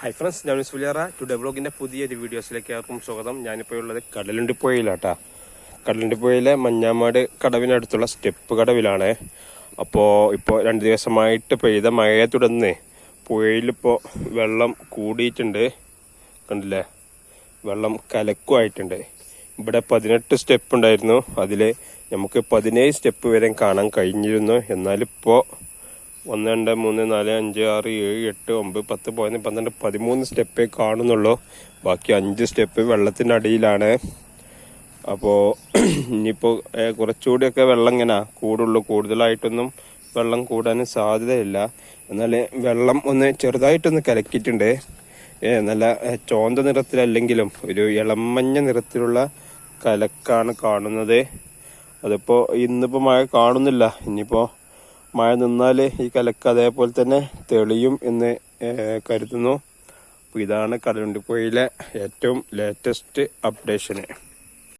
Hi friends ഞാൻ സുലിയറ today ബ്ലോഗിന്റെ പുതിയൊരു വീഡിയോസിലേക്ക് ആർക്കും സ്വാഗതം. ഞാനിപ്പോൾ ഉള്ളത് കടലുണ്ടിപ്പുഴയിലാട്ടാ കടലുണ്ടിപ്പുഴയിലെ മഞ്ഞാമാട് കടവിനടുത്തുള്ള സ്റ്റെപ്പ് കടവിലാണ്. അപ്പോൾ ഇപ്പോൾ രണ്ട് ദിവസമായിട്ട് പെയ്ത മഴയെ തുടർന്ന് പുഴയിലിപ്പോൾ വെള്ളം കൂടിയിട്ടുണ്ട്. കണ്ടില്ലേ? വെള്ളം കലക്കുമായിട്ടുണ്ട് ഇവിടെ പതിനെട്ട് സ്റ്റെപ്പ് ഉണ്ടായിരുന്നു. അതിൽ നമുക്ക് പതിനേഴ് സ്റ്റെപ്പ് വരെ കാണാൻ കഴിഞ്ഞിരുന്നു. എന്നാലിപ്പോൾ ഒന്ന് രണ്ട് മൂന്ന് നാല് അഞ്ച് ആറ് ഏഴ് എട്ട് ഒമ്പത് പത്ത് പതിനൊന്ന് പന്ത്രണ്ട് പതിമൂന്ന് സ്റ്റെപ്പേ കാണുന്നുള്ളൂ. ബാക്കി അഞ്ച് സ്റ്റെപ്പ് വെള്ളത്തിന്റെ അടിയിലാണ്. അപ്പോൾ ഇനിയിപ്പോൾ കുറച്ചുകൂടിയൊക്കെ വെള്ളം ഇങ്ങനെ. കൂടുള്ളൂ. കൂടുതലായിട്ടൊന്നും വെള്ളം കൂടാനും സാധ്യതയില്ല. എന്നാൽ വെള്ളം ഒന്ന് ചെറുതായിട്ടൊന്ന് കലക്കിയിട്ടുണ്ട്. നല്ല ചോന്ത നിറത്തിലല്ലെങ്കിലും ഒരു ഇളമഞ്ഞ നിറത്തിലുള്ള കലക്കാണ് കാണുന്നത്. അതിപ്പോൾ ഇന്നിപ്പോൾ മഴ കാണുന്നില്ല. ഇനിയിപ്പോൾ മഴ നിന്നാൽ ഈ കലക്ക് അതേപോലെ തന്നെ തെളിയും എന്ന് കരുതുന്നു. അപ്പോൾ ഇതാണ് കടലുണ്ടിപ്പുഴയിലെ ഏറ്റവും ലേറ്റസ്റ്റ് അപ്ഡേഷന്